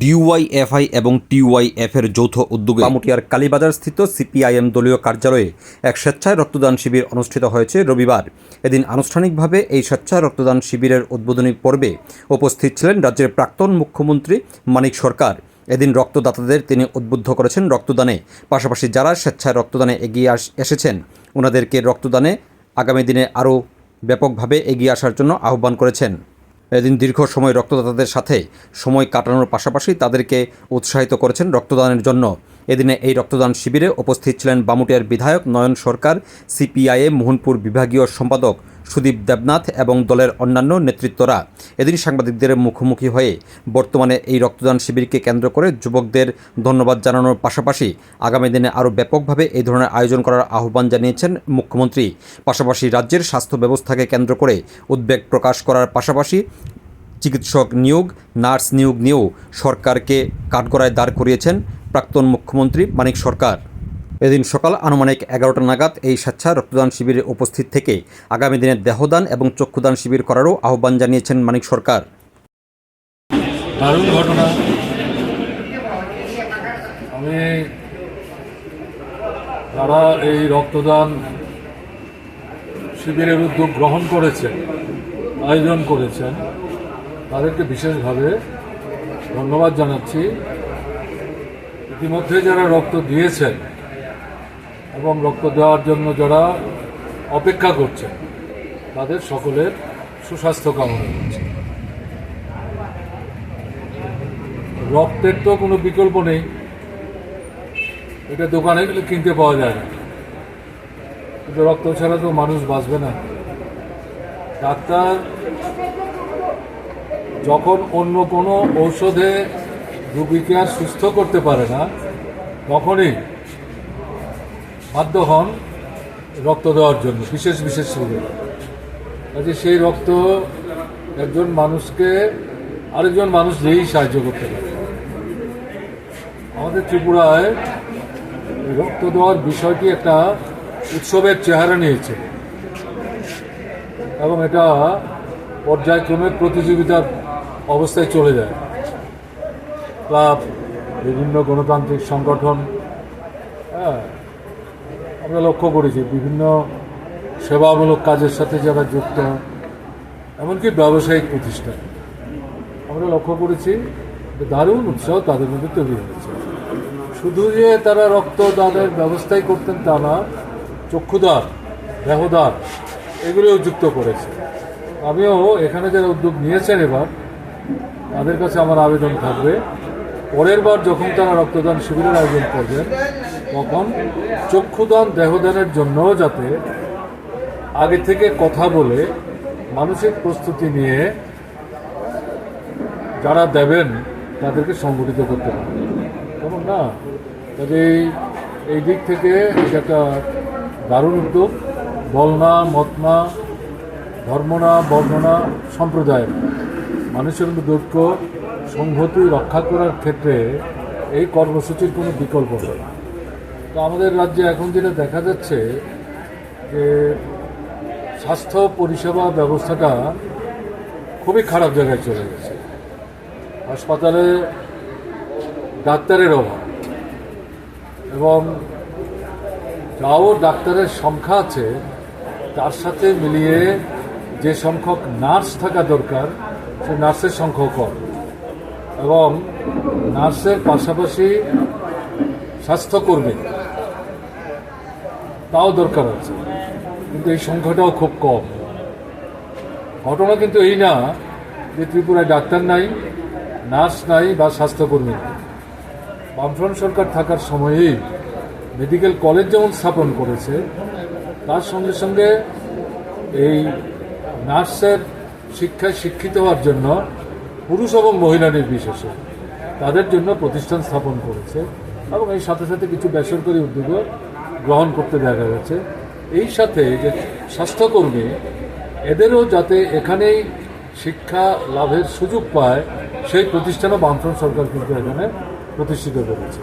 DYFI এবং TYF এর যৌথ উদ্যোগে বামুটিয়ার কালীবাজার স্থিত সিপিআইএম দলীয় কার্যালয়ে এক স্বেচ্ছায় রক্তদান শিবির অনুষ্ঠিত হয়েছে রবিবার। এদিন আনুষ্ঠানিকভাবে এই স্বেচ্ছায় রক্তদান শিবিরের উদ্বোধনী পর্বে উপস্থিত ছিলেন রাজ্যের প্রাক্তন মুখ্যমন্ত্রী মানিক সরকার। এদিন রক্তদাতাদের তিনি উদ্বুদ্ধ করেছেন রক্তদানে। পাশাপাশি যারা স্বেচ্ছায় রক্তদানে এগিয়ে আস- এসেছেন, ওনাদেরকে রক্তদানে আগামী দিনে আরও ব্যাপকভাবে এগিয়ে আসার জন্য আহ্বান করেছেন। এদিন দীর্ঘ সময় রক্তদাতাদের সাথে সময় কাটানোর পাশাপাশি তাদেরকে উৎসাহিত করেছেন রক্তদানের জন্য। এদিনে এই রক্তদান শিবিরে উপস্থিত ছিলেন বামুটিয়ার বিধায়ক নয়ন সরকার, সিপিআইএম, মোহনপুর বিভাগীয় সম্পাদক সুদীপ দেবনাথ এবং দলের অন্যান্য নেতৃত্বরা এদিন সাংবাদিকদের মুখোমুখি হয়ে বর্তমানে এই রক্তদান শিবিরকে কেন্দ্র করে যুবকদের ধন্যবাদ জানানোর পাশাপাশি আগামী দিনে আরও ব্যাপকভাবে এই ধরনের আয়োজন করার আহ্বান জানিয়েছেন মুখ্যমন্ত্রী। পাশাপাশি রাজ্যের স্বাস্থ্য ব্যবস্থাকে কেন্দ্র করে উদ্বেগ প্রকাশ করার পাশাপাশি চিকিৎসক নিয়োগ, নার্স নিয়োগ নিয়েও সরকারকে কাঠগড়ায় দাঁড় করিয়েছেন প্রাক্তন মুখ্যমন্ত্রী মানিক সরকার। এদিন সকাল আনুমানিক এগারোটা নাগাদ এই স্বেচ্ছা রক্তদান শিবিরে উপস্থিত থেকে আগামী দিনে দেহদান এবং চক্ষুদান শিবির করারও আহ্বান জানিয়েছেন মানিক সরকার। দারুণ ঘটনা। আমি যারা এই রক্তদান শিবিরের উদ্যোগ গ্রহণ করেছেন, আয়োজন করেছেন, তাদেরকে বিশেষভাবে ধন্যবাদ জানাচ্ছি। ইতিমধ্যে যারা রক্ত দিয়েছেন এবং রক্ত দেওয়ার জন্য যারা অপেক্ষা করছেন, তাদের সকলের সুস্বাস্থ্য কামনা করছি। রক্তের তো কোনো বিকল্প নেই। এটা দোকানে গেলে কিনতে পাওয়া যায় না। কিন্তু রক্ত ছাড়া তো মানুষ বাঁচবে না। ডাক্তার যখন অন্য কোনো ঔষধে রোগীকে আর সুস্থ করতে পারে না, তখনই বাধ্য হন রক্ত দেওয়ার জন্য, বিশেষ বিশেষ সুবিধা কাজে সেই রক্ত একজন মানুষকে আরেকজন মানুষ দিয়েই সাহায্য করতে পারে। আমাদের ত্রিপুরায় রক্ত দেওয়ার বিষয়টি একটা উৎসবের চেহারা নিয়েছে এবং এটা পর্যায়ক্রমে প্রতিযোগিতার অবস্থায় চলে যায়। ক্লাব, বিভিন্ন গণতান্ত্রিক সংগঠন হ্যাঁ আমরা লক্ষ্য করেছি বিভিন্ন সেবামূলক কাজের সাথে যারা যুক্ত এমনকি ব্যবসায়িক প্রতিষ্ঠান। আমরা লক্ষ্য করেছি দারুণ উৎসাহ তাদের মধ্যে তৈরি হয়েছে। শুধু যে তারা রক্ত দানের ব্যবস্থাই করতেন তা না, চক্ষুদান, দেহদান, এগুলোও যুক্ত করেছে। আমিও এখানে যারা উদ্যোগ নিয়েছেন এবার, তাদের কাছে আমার আবেদন থাকবে, পরের বার যখন তারা রক্তদান শিবিরের আয়োজন করবেন তখন চক্ষুদান দেহদানের জন্যও যাতে আগে থেকে কথা বলে মানসিক প্রস্তুতি নিয়ে যারা দেবেন তাদেরকে সংগঠিত করতে হবে কেমন না? কাজেই এই দিক থেকে এটা একটা দারুণ উদ্যোগ। বলনা, মতনা ধর্ম না বর্ণ না সম্প্রদায় মানুষের মধ্যে ঐক্য, সংহতি রক্ষা করার ক্ষেত্রে এই কর্মসূচির কোনো বিকল্প নেই। তো আমাদের রাজ্যে এখন যেটা দেখা যাচ্ছে যে স্বাস্থ্য পরিষেবা ব্যবস্থাটা খুবই খারাপ জায়গায় চলে গেছে। হাসপাতালে ডাক্তারের অভাব এবং যাও ডাক্তারের সংখ্যা আছে, তার সাথে মিলিয়ে যে সংখ্যক নার্স থাকা দরকার, সে নার্সের সংখ্যাও কম। এবং নার্সের পাশাপাশি স্বাস্থ্যকর্মী তাও দরকার আছে। কিন্তু এই সংখ্যাটাও খুব কম। ঘটনা কিন্তু এই না যে ত্রিপুরায় ডাক্তার নাই, নার্স নাই বা স্বাস্থ্যকর্মী নাই। বামফ্রন্ট সরকার থাকার সময়েই মেডিকেল কলেজ যেমন স্থাপন করেছে, তার সঙ্গে সঙ্গে এই নার্সের শিক্ষায় শিক্ষিত হওয়ার জন্য পুরুষ এবং মহিলা নির্বিশেষে তাদের জন্য প্রতিষ্ঠান স্থাপন করেছে এবং এই সাথে সাথে কিছু বেসরকারি উদ্যোগও গ্রহণ করতে দেখা গেছে। এই সাথে যে স্বাস্থ্যকর্মী, এদেরও যাতে এখানেই শিক্ষা লাভের সুযোগ পায়, সেই প্রতিষ্ঠানও বামফ্রন্ট সরকার কিন্তু এখানে প্রতিষ্ঠিত করেছে।